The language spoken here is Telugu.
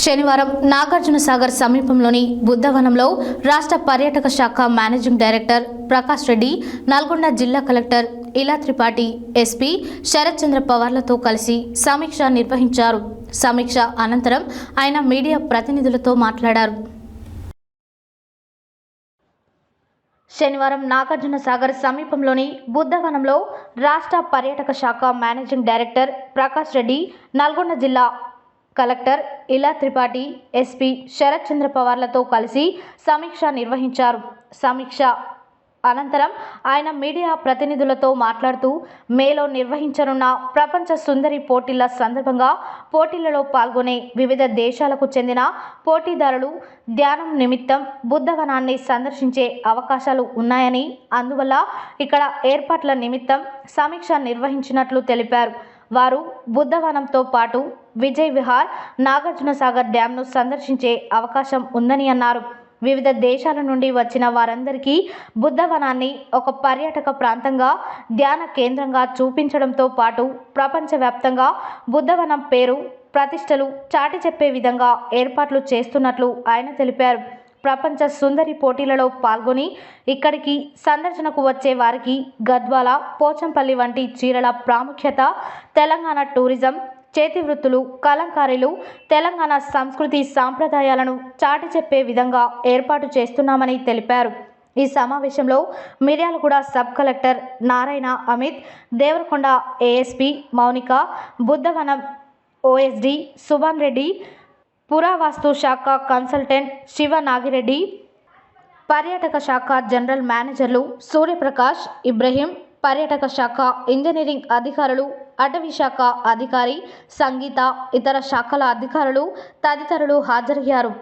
శనివారం నాగార్జున సాగర్ సమీపంలోని బుద్ధవనంలో రాష్ట్ర పర్యాటక శాఖ మేనేజింగ్ డైరెక్టర్ ప్రకాష్ రెడ్డి నల్గొండ జిల్లా కలెక్టర్ ఇలా త్రిపాఠి ఎస్పీ శరత్ చంద్ర పవార్లతో కలిసి సమీక్ష నిర్వహించారు. సమీక్ష అనంతరం ఆయన మీడియా ప్రతినిధులతో మాట్లాడారు. శనివారం నాగార్జున సాగర్ సమీపంలోని బుద్ధవనంలో రాష్ట్ర పర్యాటక శాఖ మేనేజింగ్ డైరెక్టర్ ప్రకాష్ రెడ్డి నల్గొండ జిల్లా కలెక్టర్ ఇలా త్రిపాఠి ఎస్పీ శరత్ చంద్ర పవార్లతో కలిసి సమీక్ష నిర్వహించారు. సమీక్ష అనంతరం ఆయన మీడియా ప్రతినిధులతో మాట్లాడుతూ మేలో నిర్వహించనున్న ప్రపంచ సుందరి పోటీల సందర్భంగా పోటీలలో పాల్గొనే వివిధ దేశాలకు చెందిన పోటీదారులు ధ్యానం నిమిత్తం బుద్ధవనాన్ని సందర్శించే అవకాశాలు ఉన్నాయని అందువల్ల ఇక్కడ ఏర్పాట్ల నిమిత్తం సమీక్ష నిర్వహించినట్లు తెలిపారు. వారు బుద్ధవనంతో పాటు విజయ్ విహార్ నాగార్జున సాగర్ డ్యాంను సందర్శించే అవకాశం ఉందని అన్నారు. వివిధ దేశాల నుండి వచ్చిన వారందరికీ బుద్ధవనాన్ని ఒక పర్యాటక ప్రాంతంగా ధ్యాన కేంద్రంగా చూపించడంతో పాటు ప్రపంచవ్యాప్తంగా బుద్ధవనం పేరు ప్రతిష్టలు చాటి చెప్పే విధంగా ఏర్పాట్లు చేస్తున్నట్లు ఆయన తెలిపారు. ప్రపంచ సుందరి పోటీలలో పాల్గొని ఇక్కడికి సందర్శనకు వచ్చే వారికి గద్వాల పోచంపల్లి వంటి చీరల ప్రాముఖ్యత తెలంగాణ టూరిజం చేతి వృత్తులు కలంకారీలు తెలంగాణ సంస్కృతి సాంప్రదాయాలను చాటి చెప్పే విధంగా ఏర్పాటు చేస్తున్నామని తెలిపారు. ఈ సమావేశంలో Miryalaguda sub collector Narayana Amit Devarakonda ASP Mounika Buddhavanam OSD Subhan Reddy పురావస్తు శాఖ కన్సల్టెంట్ శివ నాగిరెడ్డి పర్యాటక శాఖ జనరల్ మేనేజర్లు సూర్యప్రకాష్ ఇబ్రహీం పర్యాటక శాఖ ఇంజనీరింగ్ అధికారులు అటవీ శాఖ అధికారి సంగీత ఇతర శాఖల అధికారులు తదితరులు హాజరయ్యారు.